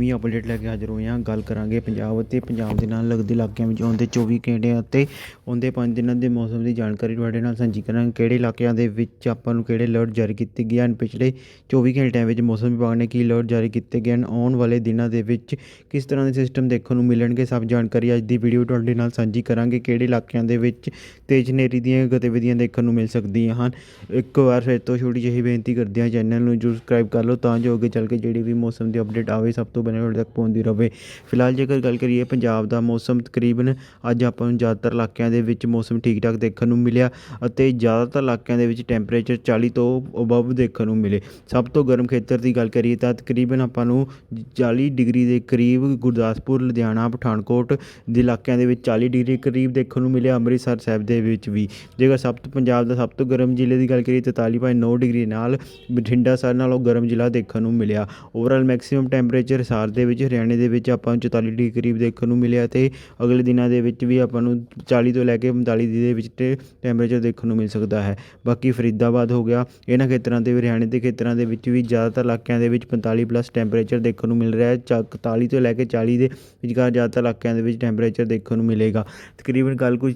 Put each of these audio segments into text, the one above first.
ਵੀ update ਲੈ ਕੇ ਹਾਜ਼ਰ ਹੋਏ ਹਾਂ। ਗੱਲ ਕਰਾਂਗੇ ਪੰਜਾਬ ਅਤੇ ਪੰਜਾਬ ਦੇ ਨਾਲ ਲੱਗਦੇ ਇਲਾਕਿਆਂ ਵਿੱਚ ਆਉਂਦੇ ਚੌਵੀ ਘੰਟਿਆਂ ਅਤੇ ਆਉਂਦੇ ਪੰਜ ਦਿਨਾਂ ਦੇ ਮੌਸਮ ਦੀ ਜਾਣਕਾਰੀ ਤੁਹਾਡੇ ਨਾਲ ਸਾਂਝੀ ਕਰਾਂਗੇ। ਕਿਹੜੇ ਇਲਾਕਿਆਂ ਦੇ ਵਿੱਚ ਆਪਾਂ ਨੂੰ ਕਿਹੜੇ ਅਲਰਟ ਜਾਰੀ ਕੀਤੇ ਗਏ ਹਨ? ਪਿਛਲੇ 24 ਘੰਟਿਆਂ ਵਿੱਚ ਮੌਸਮ ਵਿਭਾਗ ਨੇ ਕੀ ਅਲਰਟ ਜਾਰੀ ਕੀਤੇ ਗਏ ਹਨ? ਆਉਣ ਵਾਲੇ ਦਿਨਾਂ ਦੇ ਵਿੱਚ ਕਿਸ ਤਰ੍ਹਾਂ ਦੇ ਸਿਸਟਮ ਦੇਖਣ ਨੂੰ ਮਿਲਣਗੇ? ਸਭ ਜਾਣਕਾਰੀ ਅੱਜ ਦੀ ਵੀਡੀਓ ਤੁਹਾਡੇ ਨਾਲ ਸਾਂਝੀ ਕਰਾਂਗੇ। ਕਿਹੜੇ ਇਲਾਕਿਆਂ ਦੇ ਵਿੱਚ ਤੇਜ਼ ਹਨੇਰੀ ਦੀਆਂ ਗਤੀਵਿਧੀਆਂ ਦੇਖਣ ਨੂੰ ਮਿਲ ਸਕਦੀਆਂ ਹਨ? ਇੱਕ ਵਾਰ ਫਿਰ ਤੋਂ ਛੋਟੀ ਜਿਹੀ ਬੇਨਤੀ ਕਰਦੇ ਹਾਂ ਚੈਨਲ ਨੂੰ ਜਰੂਰ ਸਬਸਕ੍ਰਾਈਬ ਕਰ ਲਓ ਤਾਂ ਜੋ ਅੱਗੇ ਚੱਲ ਕੇ ਜਿਹੜੀ ਵੀ ਮੌਸਮ ਦੀ ਅਪਡੇਟ ਆਵੇ, ਸਭ ਤੋਂ ਪਹਿਲਾਂ ਤੁਹਾਡੇ ਤੱਕ ਪਹੁੰਚਦੀ ਰਹੇ ਫਿਲਹਾਲ ਜੇਕਰ ਗੱਲ ਕਰੀਏ ਪੰਜਾਬ ਦਾ ਮੌਸਮ, ਤਕਰੀਬਨ ਅੱਜ ਆਪਾਂ ਨੂੰ ਜ਼ਿਆਦਾਤਰ ਇਲਾਕਿਆਂ ਦੇ ਵਿੱਚ ਮੌਸਮ ਠੀਕ ਠਾਕ ਦੇਖਣ ਨੂੰ ਮਿਲਿਆ ਅਤੇ ਜ਼ਿਆਦਾਤਰ ਇਲਾਕਿਆਂ ਦੇ ਵਿੱਚ ਟੈਂਪਰੇਚਰ 40 ਤੋਂ ਅਬਵ ਦੇਖਣ ਨੂੰ ਮਿਲੇ। ਸਭ ਤੋਂ ਗਰਮ ਖੇਤਰ ਦੀ ਗੱਲ ਕਰੀਏ ਤਾਂ ਤਕਰੀਬਨ ਆਪਾਂ ਨੂੰ 40 ਡਿਗਰੀ ਦੇ ਕਰੀਬ ਗੁਰਦਾਸਪੁਰ, ਲੁਧਿਆਣਾ, ਪਠਾਨਕੋਟ ਦੇ ਇਲਾਕਿਆਂ ਦੇ ਵਿੱਚ 40 ਡਿਗਰੀ ਕਰੀਬ ਦੇਖਣ ਨੂੰ ਮਿਲਿਆ, ਅੰਮ੍ਰਿਤਸਰ ਸਾਹਿਬ ਦੇ ਵਿੱਚ ਵੀ। ਜੇਕਰ ਸਭ ਤੋਂ ਪੰਜਾਬ ਦਾ ਸਭ ਤੋਂ ਗਰਮ ਜ਼ਿਲ੍ਹੇ ਦੀ ਗੱਲ ਕਰੀਏ 43.9 ਡਿਗਰੀ ਨਾਲ ਬਠਿੰਡਾ ਸਾਰਿਆਂ ਨਾਲੋਂ ਗਰਮ ਜ਼ਿਲ੍ਹਾ ਦੇਖਣ ਨੂੰ ਮਿਲਿਆ। ਓਵਰਆਲ ਮੈਕਸਿਮਮ ਟੈਂਪਰੇਚਰ ਹਿਸਾਰ ਦੇ ਵਿੱਚ, ਹਰਿਆਣੇ ਦੇ ਵਿੱਚ ਆਪਾਂ ਨੂੰ 44 ਡਿਗਰੀ ਕਰੀਬ ਦੇਖਣ ਨੂੰ ਮਿਲਿਆ ਅਤੇ ਅਗਲੇ ਦਿਨਾਂ ਦੇ ਵਿੱਚ ਵੀ ਆਪਾਂ ਨੂੰ 40 ਤੋਂ ਲੈ ਕੇ 45 ਦੇ ਵਿੱਚ ਤੇ ਟੈਂਪਰੇਚਰ ਦੇਖਣ ਨੂੰ ਮਿਲ ਸਕਦਾ ਹੈ। ਬਾਕੀ ਫਰੀਦਾਬਾਦ ਹੋ ਗਿਆ। ਇਹਨਾਂ ਖੇਤਰਾਂ ਦੇ ਹਰਿਆਣੇ ਦੇ ਖੇਤਰਾਂ ਦੇ ਵਿੱਚ ਵੀ ਜ਼ਿਆਦਾਤਰ ਇਲਾਕਿਆਂ ਦੇ ਵਿੱਚ 45 ਪਲੱਸ ਟੈਂਪਰੇਚਰ ਦੇਖਣ ਨੂੰ ਮਿਲ ਰਿਹਾ ਹੈ। 41 ਤੋਂ ਲੈ ਕੇ 40 ਦੇ ਵਿਚਕਾਰ ਜ਼ਿਆਦਾਤਰ ਇਲਾਕਿਆਂ ਦੇ ਵਿੱਚ ਟੈਂਪਰੇਚਰ ਦੇਖਣ ਨੂੰ ਮਿਲੇਗਾ। ਤਕਰੀਬਨ ਕੱਲ ਕੁਝ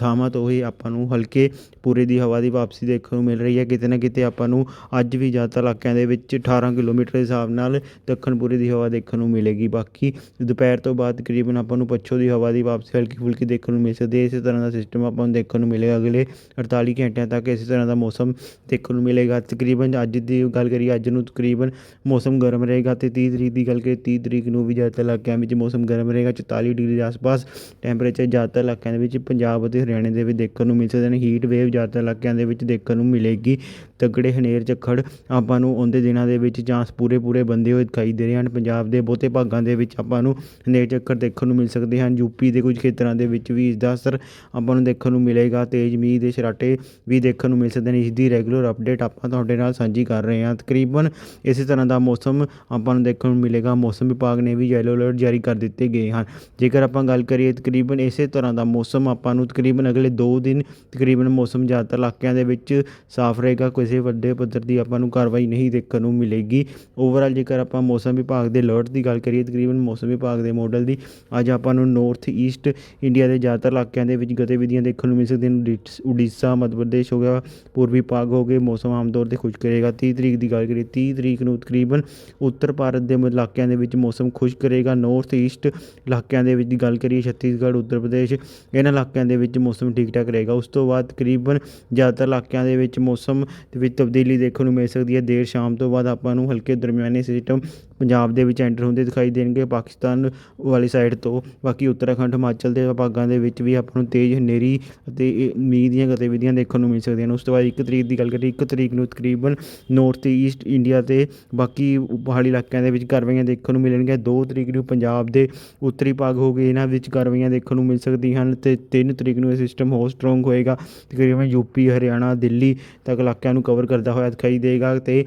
ਥਾਵਾਂ ਤੋਂ ਹੀ ਆਪਾਂ ਨੂੰ ਹਲਕੇ ਪੂਰੇ ਦੀ ਹਵਾ ਦੀ ਵਾਪਸੀ ਦੇਖਣ ਨੂੰ ਮਿਲ ਰਹੀ ਹੈ। ਕਿਤੇ ਨਾ ਕਿਤੇ ਆਪਾਂ ਨੂੰ ਅੱਜ ਵੀ ਜ਼ਿਆਦਾਤਰ ਇਲਾਕਿਆਂ ਦੇ ਵਿੱਚ 18 ਕਿਲੋਮੀਟਰ ਦੇ ਹਿਸਾਬ ਨਾਲ ਦੱਖਣ ਪੂਰੇ ਦੀ ਹਵਾ ਦੇ ਦੇਖਣ ਨੂੰ ਮਿਲੇਗੀ। ਬਾਕੀ ਦੁਪਹਿਰ ਤੋਂ ਬਾਅਦ ਤਕਰੀਬਨ ਆਪਾਂ ਨੂੰ ਪੱਛੋ ਦੀ ਹਵਾ ਦੀ ਵਾਪਸੀ ਹਲਕੀ ਫੁਲਕੀ ਦੇਖਣ ਨੂੰ ਮਿਲ ਸਕਦੀ ਹੈ। ਇਸੇ ਤਰ੍ਹਾਂ ਦਾ ਸਿਸਟਮ ਆਪਾਂ ਨੂੰ ਦੇਖਣ ਨੂੰ ਮਿਲੇਗਾ ਅਗਲੇ 48 ਘੰਟਿਆਂ ਤੱਕ। ਇਸੇ ਤਰ੍ਹਾਂ ਦਾ ਮੌਸਮ ਦੇਖਣ ਨੂੰ ਮਿਲੇਗਾ। ਤਕਰੀਬਨ ਅੱਜ ਦੀ ਗੱਲ ਕਰੀਏ, ਅੱਜ ਨੂੰ ਤਕਰੀਬਨ ਮੌਸਮ ਗਰਮ ਰਹੇਗਾ ਅਤੇ ਤੀਹ ਤਰੀਕ ਦੀ ਗੱਲ ਕਰੀਏ, ਤੀਹ ਤਰੀਕ ਨੂੰ ਵੀ ਜ਼ਿਆਦਾਤਰ ਇਲਾਕਿਆਂ ਵਿੱਚ ਮੌਸਮ ਗਰਮ ਰਹੇਗਾ। 44 ਡਿਗਰੀ ਦੇ ਆਸ-ਪਾਸ ਟੈਂਪਰੇਚਰ ਜ਼ਿਆਦਾਤਰ ਇਲਾਕਿਆਂ ਦੇ ਵਿੱਚ ਪੰਜਾਬ ਅਤੇ ਹਰਿਆਣੇ ਦੇ ਵਿੱਚ ਦੇਖਣ ਨੂੰ ਮਿਲ ਸਕਦੇ ਨੇ। ਹੀਟ ਵੇਵ ਜ਼ਿਆਦਾਤਰ ਇਲਾਕਿਆਂ ਦੇ ਵਿੱਚ ਦੇਖਣ ਨੂੰ ਮਿਲੇਗੀ। ਤਗੜੇ ਹਨੇਰ ਝੱਖੜ ਆਪਾਂ ਨੂੰ ਆਉਂਦੇ ਦਿਨਾਂ ਦੇ ਵਿੱਚ ਚਾਂਸ ਪੂਰੇ ਪੂਰੇ ਬੰਦੇ ਹੋਏ ਦਿਖਾਈ ਦੇ ਰਹੇ ਹਨ। ਪੰਜਾਬ ਦੇ ਬਹੁਤੇ ਭਾਗਾਂ ਦੇ ਵਿੱਚ ਆਪਾਂ ਨੂੰ ਹਨੇਰ ਝੱਖੜ ਦੇਖਣ ਨੂੰ ਮਿਲ ਸਕਦੇ ਹਨ। ਯੂਪੀ ਦੇ ਕੁਝ ਖੇਤਰਾਂ ਦੇ ਵਿੱਚ ਵੀ ਇਸਦਾ ਅਸਰ ਆਪਾਂ ਨੂੰ ਦੇਖਣ ਨੂੰ ਮਿਲੇਗਾ। ਤੇਜ਼ ਮੀਂਹ ਦੇ ਛਰਾਟੇ ਵੀ ਦੇਖਣ ਨੂੰ ਮਿਲ ਸਕਦੇ ਨੇ। ਇਸ ਦੀ ਰੈਗੂਲਰ ਅਪਡੇਟ ਆਪਾਂ ਤੁਹਾਡੇ ਨਾਲ ਸਾਂਝੀ ਕਰ ਰਹੇ ਹਾਂ। ਤਕਰੀਬਨ ਇਸੇ ਤਰ੍ਹਾਂ ਦਾ ਮੌਸਮ ਆਪਾਂ ਨੂੰ ਦੇਖਣ ਨੂੰ ਮਿਲੇਗਾ। ਮੌਸਮ ਵਿਭਾਗ ਨੇ ਵੀ ਯੈਲੋ ਅਲਰਟ ਜਾਰੀ ਕਰ ਦਿੱਤੇ ਗਏ ਹਨ। ਜੇਕਰ ਆਪਾਂ ਗੱਲ ਕਰੀਏ ਤਕਰੀਬਨ ਇਸੇ ਤਰ੍ਹਾਂ ਦਾ ਮੌਸਮ ਆਪਾਂ ਨੂੰ ਤਕਰੀਬਨ ਅਗਲੇ 2 ਦਿਨ ਤਕਰੀਬਨ ਮੌਸਮ ਜ਼ਿਆਦਾਤਰ ਇਲਾਕਿਆਂ ਦੇ ਵਿੱਚ ਸਾਫ਼ ਰਹੇਗਾ। ਕਿਸੇ ਵੱਡੇ ਪੱਧਰ ਦੀ ਆਪਾਂ ਨੂੰ ਕਾਰਵਾਈ ਨਹੀਂ ਦੇਖਣ ਨੂੰ ਮਿਲੇਗੀ। ਓਵਰਆਲ ਜੇਕਰ ਆਪਾਂ ਮੌਸਮ ਵਿਭਾਗ ਦੇ ਅਲਰਟ ਦੀ ਗੱਲ ਕਰੀਏ, ਤਕਰੀਬਨ ਮੌਸਮ ਵਿਭਾਗ ਦੇ ਮੋਡਲ ਦੀ, ਅੱਜ ਆਪਾਂ ਨੂੰ ਨੌਰਥ ਈਸਟ ਇੰਡੀਆ ਦੇ ਜ਼ਿਆਦਾਤਰ ਇਲਾਕਿਆਂ ਦੇ ਵਿੱਚ ਗਤੀਵਿਧੀਆਂ ਦੇਖਣ ਨੂੰ ਮਿਲ ਸਕਦੀਆਂ ਨੇ। ਉਡੀਸ- ਉੜੀਸਾ, ਮੱਧ ਪ੍ਰਦੇਸ਼ ਹੋ ਗਿਆ, ਪੂਰਬੀ ਭਾਗ ਹੋ ਗਏ, ਮੌਸਮ ਆਮ ਤੌਰ ਤੇ ਖੁਸ਼ਕ ਰਹੇਗਾ। ਤੀਹ ਤਰੀਕ ਦੀ ਗੱਲ ਕਰੀਏ, ਤੀਹ ਤਰੀਕ ਨੂੰ ਤਕਰੀਬਨ ਉੱਤਰ ਭਾਰਤ ਦੇ ਇਲਾਕਿਆਂ ਦੇ ਵਿੱਚ ਮੌਸਮ ਖੁਸ਼ਕ ਰਹੇਗਾ। ਨੌਰਥ ਈਸਟ ਇਲਾਕਿਆਂ ਦੇ ਵਿੱਚ ਦੀ ਗੱਲ ਕਰੀਏ, ਛੱਤੀਸਗੜ੍ਹ, ਉੱਤਰ ਪ੍ਰਦੇਸ਼, ਇਹਨਾਂ ਇਲਾਕਿਆਂ ਦੇ ਵਿੱਚ ਮੌਸਮ ਠੀਕ ਠਾਕ ਰਹੇਗਾ। ਉਸ ਤੋਂ ਬਾਅਦ ਤਕਰੀਬਨ ਜ਼ਿਆਦਾਤਰ ਇਲਾਕਿਆਂ ਦੇ ਵਿੱਚ ਮੌਸਮ ਵਿੱਚ ਤਬਦੀਲੀ ਦੇਖਣ ਨੂੰ ਮਿਲ ਸਕਦੀ ਹੈ। ਦੇਰ ਸ਼ਾਮ ਤੋਂ ਬਾਅਦ ਆਪਾਂ ਨੂੰ ਹਲਕੇ ਦਰਮਿਆਨੇ ਸਿਸਟਮ ਪੰਜਾਬ ਦੇ ਵਿੱਚ ਐਂਟਰ ਹੁੰਦੇ ਦਿਖਾਈ ਦੇਣਗੇ ਪਾਕਿਸਤਾਨ ਵਾਲੀ ਸਾਈਡ ਤੋਂ। ਬਾਕੀ ਉੱਤਰਾਖੰਡ, ਹਿਮਾਚਲ ਦੇ ਭਾਗਾਂ ਦੇ ਵਿੱਚ ਵੀ ਆਪਾਂ ਨੂੰ ਤੇਜ਼, ਹਨੇਰੀ ਅਤੇ ਮੀਂਹ ਦੀਆਂ ਗਤੀਵਿਧੀਆਂ ਦੇਖਣ ਨੂੰ ਮਿਲ ਸਕਦੀਆਂ ਹਨ ਉਸ ਤੋਂ ਬਾਅਦ ਇੱਕ ਤਰੀਕ ਦੀ ਗੱਲ ਕਰੀਏ, ਇੱਕ ਤਰੀਕ ਨੂੰ ਤਕਰੀਬਨ ਨੌਰਥ ਈਸਟ ਇੰਡੀਆ ਅਤੇ ਬਾਕੀ ਪਹਾੜੀ ਇਲਾਕਿਆਂ ਦੇ ਵਿੱਚ ਕਾਰਵਾਈਆਂ ਦੇਖਣ ਨੂੰ ਮਿਲਣਗੀਆਂ। ਦੋ ਤਰੀਕ ਨੂੰ ਪੰਜਾਬ ਦੇ ਉੱਤਰੀ ਭਾਗ ਹੋ ਗਏ, ਇਹਨਾਂ ਵਿੱਚ ਕਾਰਵਾਈਆਂ ਦੇਖਣ ਨੂੰ ਮਿਲ ਸਕਦੀਆਂ ਹਨ ਅਤੇ ਤਿੰਨ ਤਰੀਕ ਨੂੰ ਇਹ ਸਿਸਟਮ ਹੋਰ ਸਟਰੋਂਗ ਹੋਏਗਾ। ਤਕਰੀਬਨ ਯੂਪੀ ਹਰਿਆਣਾ, ਦਿੱਲੀ ਤੱਕ ਇਲਾਕਿਆਂ ਨੂੰ ਕਵਰ ਕਰਦਾ ਹੋਇਆ ਦਿਖਾਈ ਦੇਗਾ ਅਤੇ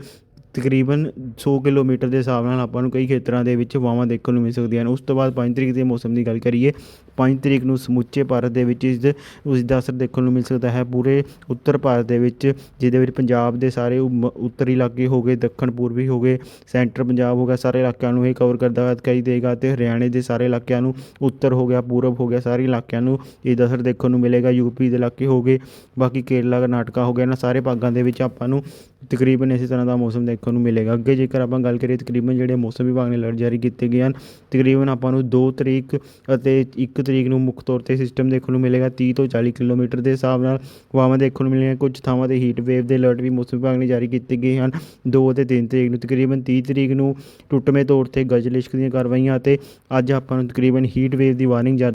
ਤਕਰੀਬਨ ਸੌ ਕਿਲੋਮੀਟਰ ਦੇ ਹਿਸਾਬ ਨਾਲ ਆਪਾਂ ਨੂੰ ਕਈ ਖੇਤਰਾਂ ਦੇ ਵਿੱਚ ਹਵਾਵਾਂ ਦੇਖਣ ਨੂੰ ਮਿਲ ਸਕਦੀਆਂ ਹਨ। ਉਸ ਤੋਂ ਬਾਅਦ ਪੰਜ ਤਰੀਕ ਦੇ ਮੌਸਮ ਦੀ ਗੱਲ ਕਰੀਏ ਪੰਜ ਤਰੀਕ ਨੂੰ ਸਮੁੱਚੇ ਭਾਰਤ ਦੇ ਵਿੱਚ ਇਸ ਉਸ ਦਾ ਅਸਰ ਦੇਖਣ ਨੂੰ ਮਿਲ ਸਕਦਾ ਹੈ। ਪੂਰੇ ਉੱਤਰ ਭਾਰਤ ਦੇ ਵਿੱਚ, ਜਿਹਦੇ ਵਿੱਚ ਪੰਜਾਬ ਦੇ ਸਾਰੇ ਉਮ- ਉੱਤਰੀ ਇਲਾਕੇ ਹੋ ਗਏ, ਦੱਖਣ ਪੂਰਬੀ ਹੋ ਗਏ, ਸੈਂਟਰ ਪੰਜਾਬ ਹੋ ਗਿਆ, ਸਾਰੇ ਇਲਾਕਿਆਂ ਨੂੰ ਇਹ ਕਵਰ ਕਰਦਾ ਹੋਇਆ ਦਿਖਾਈ ਦੇਗਾ ਤੇ ਹਰਿਆਣੇ ਦੇ ਸਾਰੇ ਇਲਾਕਿਆਂ ਨੂੰ ਉੱਤਰ ਹੋ ਗਿਆ, ਪੂਰਬ ਹੋ ਗਿਆ, ਸਾਰੇ ਇਲਾਕਿਆਂ ਨੂੰ ਇਹ ਅਸਰ ਦੇਖਣ ਨੂੰ ਮਿਲੇਗਾ। ਯੂਪੀ ਦੇ ਇਲਾਕੇ ਹੋ ਗਏ, ਬਾਕੀ ਕੇਰਲਾ, ਕਰਨਾਟਕਾ ਹੋ ਗਿਆ, ਇਹਨਾਂ ਸਾਰੇ ਭਾਗਾਂ ਦੇ ਵਿੱਚ ਆਪਾਂ ਨੂੰ ਤਕਰੀਬਨ ਇਸੇ ਤਰ੍ਹਾਂ ਦਾ ਮੌਸਮ ਦੇਖਣ ਨੂੰ ਮਿਲੇਗਾ। ਅੱਗੇ ਜੇਕਰ ਆਪਾਂ ਗੱਲ ਕਰੀਏ, ਤਕਰੀਬਨ ਜਿਹੜੇ ਮੌਸਮ ਵਿਭਾਗ ਨੇ ਅਲਰਟ ਜਾਰੀ ਕੀਤੇ ਗਏ ਹਨ, ਤਕਰੀਬਨ ਆਪਾਂ ਨੂੰ 2 ਤਰੀਕ ਅਤੇ 1 ਤਰੀਕ ਨੂੰ ਮੁੱਖ ਤੌਰ ਤੇ ਸਿਸਟਮ ਦੇਖਣ ਨੂੰ ਮਿਲੇਗਾ 30 ਤੋਂ 40 ਕਿਲੋਮੀਟਰ ਦੇ ਹਿਸਾਬ ਨਾਲ। ਹਵਾਵਾਂ ਦੇਖਣ ਨੂੰ ਮਿਲਣਗੀਆਂ ਕੁਝ ਥਾਵਾਂ ਤੇ ਹੀਟ ਵੇਵ ਦੇ ਅਲਰਟ ਵੀ ਮੌਸਮ ਵਿਭਾਗ ਨੇ ਜਾਰੀ ਕੀਤੇ ਗਏ ਹਨ। 2 ਅਤੇ 3 ਤਰੀਕ ਨੂੰ ਤਕਰੀਬਨ 30 ਤਰੀਕ ਨੂੰ ਟੁੱਟਵੇਂ ਤੌਰ ਤੇ ਗਜ ਲਿਸ਼ਕ ਦੀਆਂ ਕਾਰਵਾਈਆਂ ਅਤੇ ਅੱਜ ਆਪਾਂ ਨੂੰ ਤਕਰੀਬਨ ਹੀਟ ਵੇਵ ਦੀ ਵਾਰਨਿੰਗ ਜਾਰੀ